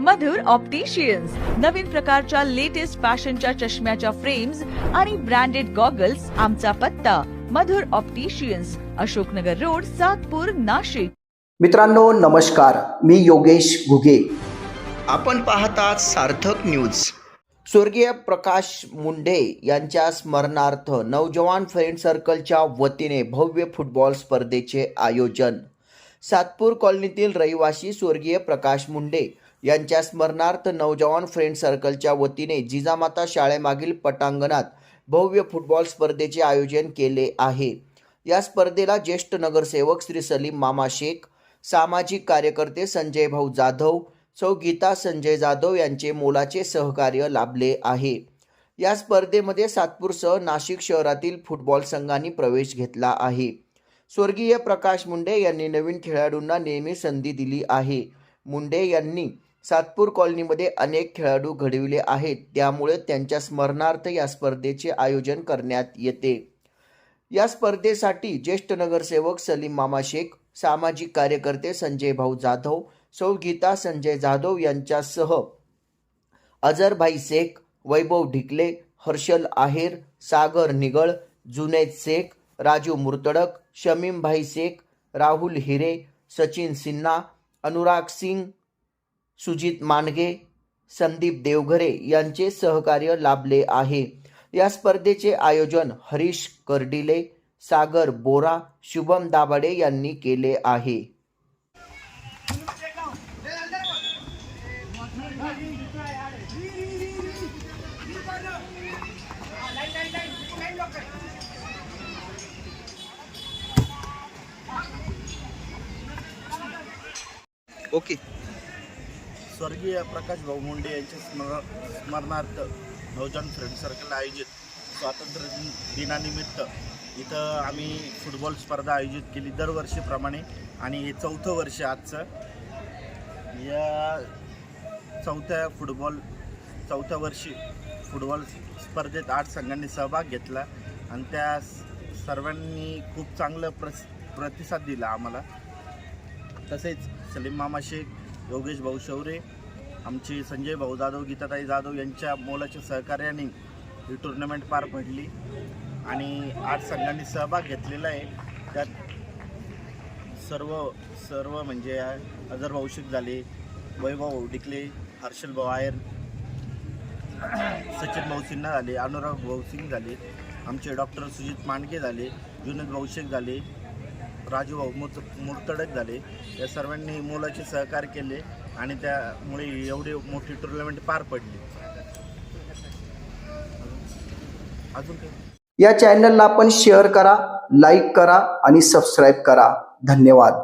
मधुर opticians नवीन प्रकारच्या latest फॅशनच्या चष्म्याच्या फ्रेम्स आणि ब्रँडेड गॉगल्स आमचा पत्ता. Madhur opticians Ashoknagar road Satpur Nashik. मित्रांनो नमस्कार. मी योगेश घुगे. आपण पाहतात सार्थक न्यूज स्वर्गीय प्रकाश मुंडे यांच्या स्मरणार्थ नवजवान फ्रेंड सर्कलच्या वतीने भव्य फुटबॉल स्पर्धेचे आयोजन. सातपूर कॉलनीतील रहिवासी स्वर्गीय प्रकाश मुंडे यांच्या स्मरणार्थ नवजवान फ्रेंड सर्कलच्या वतीने जिजामाता शाळेमागील पटांगणात भव्य फुटबॉल स्पर्धेचे आयोजन केले आहे. या स्पर्धेला ज्येष्ठ नगरसेवक श्री सलीम मामा शेख सामाजिक कार्यकर्ते संजय भाऊ जाधव सौ गीता संजय जाधव यांचे मोलाचे सहकार्य लाभले आहे. या स्पर्धेमध्ये सातपूरसह नाशिक शहरातील फुटबॉल संघांनी प्रवेश घेतला आहे. स्वर्गीय प्रकाश मुंडे यांनी नवीन खेळाडूंना नेहमी संधी दिली आहे. मुंडे यांनी सातपूर कॉलनीमध्ये अनेक खेळाडू घडविले आहेत. त्यामुळे त्यांच्या स्मरणार्थ या स्पर्धेचे आयोजन करण्यात येते. या स्पर्धेसाठी ज्येष्ठ नगरसेवक सलीम मामा शेख सामाजिक कार्यकर्ते संजय भाऊ जाधव सौ गीता संजय जाधव यांच्यासह अजरभाई शेख वैभव ढिकले हर्षल आहेर सागर निगळ जुनैद शेख राजू मुर्तडक शमीमभाई शेख राहुल हिरे सचिन सिन्हा अनुराग सिंग सुजित मांडगे संदीप देवघरे यांचे सहकार्य लाभले आहे. या स्पर्धेचे आयोजन हरीश कर्डिले सागर बोरा शुभम दाभाडे यांनी केले आहे. ओके. स्वर्गीय प्रकाश भाऊ मुंडे यांच्या स्मर स्मरणार्थ नवजवान फ्रेंड सर्कल आयोजित स्वातंत्र्य दिन दिनानिमित्त इथं आम्ही फुटबॉल स्पर्धा आयोजित केली दरवर्षीप्रमाणे आणि हे चौथं वर्ष आजचं. या चौथ्या फुटबॉल चौथ्या वर्षी फुटबॉल स्पर्धेत आठ संघांनी सहभाग घेतला आणि त्या सर्वांनी खूप चांगलं प्रस प्रतिसाद दिला आम्हाला. तसेच सलीम मामा शेख योगेश भाऊ शौरे आमचे संजय भाऊ जाधव गीताताई जाधव यांच्या मोलाच्या सहकार्याने ही टुर्नामेंट पार पडली. आणि आठ संघांनी सहभाग घेतलेला आहे. त्यात सर्व सर्व म्हणजे अजर भाऊ झाले वैभव डिकले हर्षल भाऊ आयर सचिन भाऊ सिन्हा झाले अनुराग भाऊ सिंग झाले आमचे डॉक्टर सुजित मांडके झाले जुनद भाऊ शेख झाले राजूभाऊ मुत मुर्तडक झाले. या सर्वांनी मोलाचे सहकार्य केले आणि त्यामुळे एवढी मोठी टुर्नामेंट पार पडली. अजून या चॅनलला आपण शेअर करा लाईक करा आणि सबस्क्राईब करा. धन्यवाद.